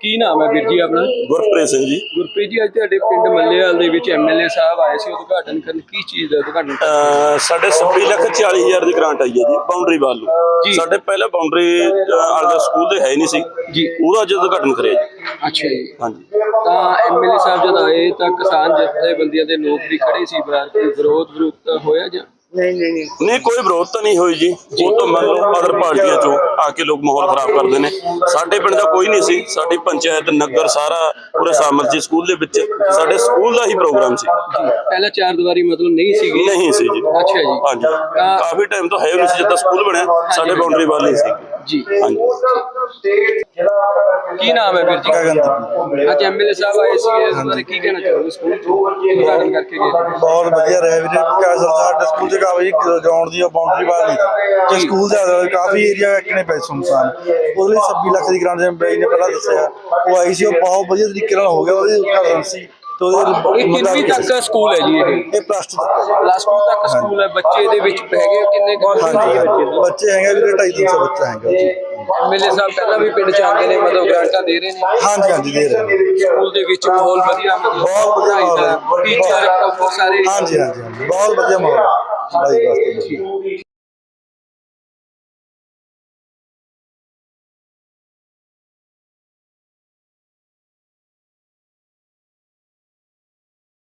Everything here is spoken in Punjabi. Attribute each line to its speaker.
Speaker 1: ਕੀ ਨਾਮ ਹੈ ਵੀਰ ਜੀ ਆਪਣਾ?
Speaker 2: ਗੁਰਪ੍ਰੀਤ ਸਿੰਘ ਜੀ।
Speaker 1: ਗੁਰਪ੍ਰੀਤ ਜੀ ਅੱਜ ਤੁਹਾਡੇ ਪਿੰਡ ਮੱਲੇਵਾਲ ਦੇ ਵਿੱਚ ਐਮਐਲਏ ਸਾਹਿਬ ਆਏ ਸੀ ਉਦਘਾਟਨ ਕਰਨ। ਕੀ ਚੀਜ਼ ਦਾ ਉਦਘਾਟਨ
Speaker 2: ਸਾਡੇ 26 ਲੱਖ 40 ਹਜ਼ਾਰ ਦੀ ਗ੍ਰਾਂਟ ਆਈ ਹੈ ਜੀ ਬਾਉਂਡਰੀ ਵਾਲ
Speaker 1: ਜੀ।
Speaker 2: ਨੂੰ ਸਾਡੇ ਪਹਿਲਾਂ ਬਾਉਂਡਰੀ ਆਲਦਾ ਸਕੂਲ ਦੇ ਹੈ ਨਹੀਂ ਸੀ।
Speaker 1: ਜੀ।
Speaker 2: ਉਹਦਾ ਅੱਜ ਉਦਘਾਟਨ ਕਰਿਆ ਜੀ।
Speaker 1: ਅੱਛਾ ਜੀ।
Speaker 2: ਹਾਂਜੀ।
Speaker 1: ਤਾਂ ਐਮਐਲਏ ਸਾਹਿਬ ਜਦ ਆਏ ਤਾਂ ਕਿਸਾਨ ਜਥੇਬੰਦੀਆਂ ਦੇ ਲੋਕ ਵੀ ਖੜੇ ਸੀ ਕੋਈ ਵਿਰੋਧ ਵਿਰੋਧ ਹੋਇਆ ਜਾਂ?
Speaker 2: ਨਹੀਂ ਕੋਈ ਵਿਰੋਧ ਤਾਂ ਨਹੀਂ ਹੋਈ ਜੀ। ਉਹ ਤਾਂ ਮੰਨ ਲਓ ਅਦਰ ਪਾਰਟੀਆਂ ਚੋਂ ਆ ਕੇ ਲੋਕ ਮਾਹੌਲ ਖਰਾਬ ਕਰਦੇ ਨੇ। ਸਾਡੇ ਪਿੰਡ ਦਾ ਕੋਈ ਨਹੀਂ ਸੀ। ਸਾਡੀ ਪੰਚਾਇਤ ਨਗਰ ਸਾਰਾ ਪੂਰੇ ਸ਼ਾਮਲ ਸੀ। ਸਕੂਲ ਦੇ ਵਿੱਚ ਸਾਡੇ ਸਕੂਲ ਦਾ ਹੀ ਪ੍ਰੋਗਰਾਮ ਸੀ।
Speaker 1: ਪਹਿਲਾਂ ਚਾਰ ਦੀਵਾਰੀ ਮਤਲਬ ਨਹੀਂ ਸੀਗੀ।
Speaker 2: ਨਹੀਂ ਸੀ ਜੀ।
Speaker 1: ਅੱਛਾ ਜੀ।
Speaker 2: ਹਾਂਜੀ। ਕਾਫੀ ਟਾਈਮ ਤੋਂ ਹੈ ਨਹੀਂ ਸੀ। ਜਦੋਂ ਸਕੂਲ ਬਣਿਆ ਸਾਡੇ ਬਾਉਂਡਰੀ ਵਾਲ ਨਹੀਂ ਸੀ।
Speaker 1: ਜੀ। ਕੀ ਨਾਮ ਹੈ ਵੀਰ ਜੀ?
Speaker 3: ਗਗਨਦੀਪ
Speaker 1: ਅੱਜ ਐਮਐਲਏ ਸਾਹਿਬ ਆਏ ਸੀ ਇਸ ਬਾਰੇ ਕੀ ਕਹਿਣਾ ਚਾਹੋਗੇ? ਸਕੂਲ ਤੋਂ ਉਦਘਾਟਨ ਕਰਕੇ ਗਏ।
Speaker 3: ਬਹੁਤ ਵਧੀਆ ਰਿਹਾ ਵੀਰੇ ਕਿਆ ਸਾਡੇ ਸਕੂਲ ਦੇ ਕਾਫੀ ਗਰਾਊਂਡ ਦੀ ਬਾਉਂਡਰੀ ਵਾਲ। ਤੇ
Speaker 1: ਜੀ।
Speaker 3: ਸਕੂਲ ਦੇ ਕਾਫੀ ਏਰੀਆ ਕਿਨੇ ਪੈ ਸੁਨਸਾਨ ਉਹਦੇ ਲਈ 26 ਲੱਖ ਦੀ ਗ੍ਰਾਂਟ ਜਿਵੇਂ ਬਾਈ ਨੇ ਪਹਿਲਾਂ ਦੱਸਿਆ। ਉਹ ਆਈ ਸੀ ਉਹ ਬਹੁਤ ਵਧੀਆ ਤਰੀਕੇ ਨਾਲ ਹੋ ਗਿਆ ਉਹਦੀ ਉਦਘਾਟਨ ਸੀ। ਤੇ ਉਹਦੇ
Speaker 1: ਇਹ ਕਿੰਨੀ ਤੱਕ ਸਕੂਲ ਹੈ ਜੀ ਇਹ?
Speaker 3: ਇਹ ਪਲੱਸ 2 ਤੱਕ
Speaker 1: ਪਲੱਸ 2 ਤੱਕ ਸਕੂਲ ਹੈ। ਬੱਚੇ ਦੇ ਵਿੱਚ ਹੈਗੇ ਕਿੰਨੇ ਕੁ ਬੱਚੇ
Speaker 3: ਹਾਂਜੀ
Speaker 1: ਹੈ
Speaker 3: ਹੈਗੇ ਵੀਰੇ 250 ਬੱਚਾ ਹੈਗਾ ਜੀ।
Speaker 1: ਐਮਐਲਏ ਸਾਹਿਬ ਪਹਿਲਾਂ ਵੀ ਪਿੰਡ ਚ ਆਉਂਦੇ ਨੇ ਮਤਲਬ ਗ੍ਰਾਂਟਾਂ ਦੇ ਰਹੇ ਨੇ।
Speaker 3: ਹਾਂਜੀ ਹਾਂਜੀ ਦੇ ਰਹੇ ਨੇ।
Speaker 1: ਸਕੂਲ ਦੇ ਵਿੱਚ ਮਾਹੌਲ ਵਧੀਆ ਮਤਲਬ
Speaker 3: ਬਹੁਤ ਵਧੀਆ ਮਾਹੌਲ ਹੈ।
Speaker 1: ਟੀਚਰ ਪ੍ਰੋਫੈਸਰ ਸਾਰੇ
Speaker 3: ਹਾਂਜੀ ਹਾਂਜੀ ਹਾਂਜੀ। ਬਹੁਤ ਵਧੀਆ ਮਾਹੌਲ ਹੈ। ਪੜ੍ਹਾਈ ਵਾਸਤੇ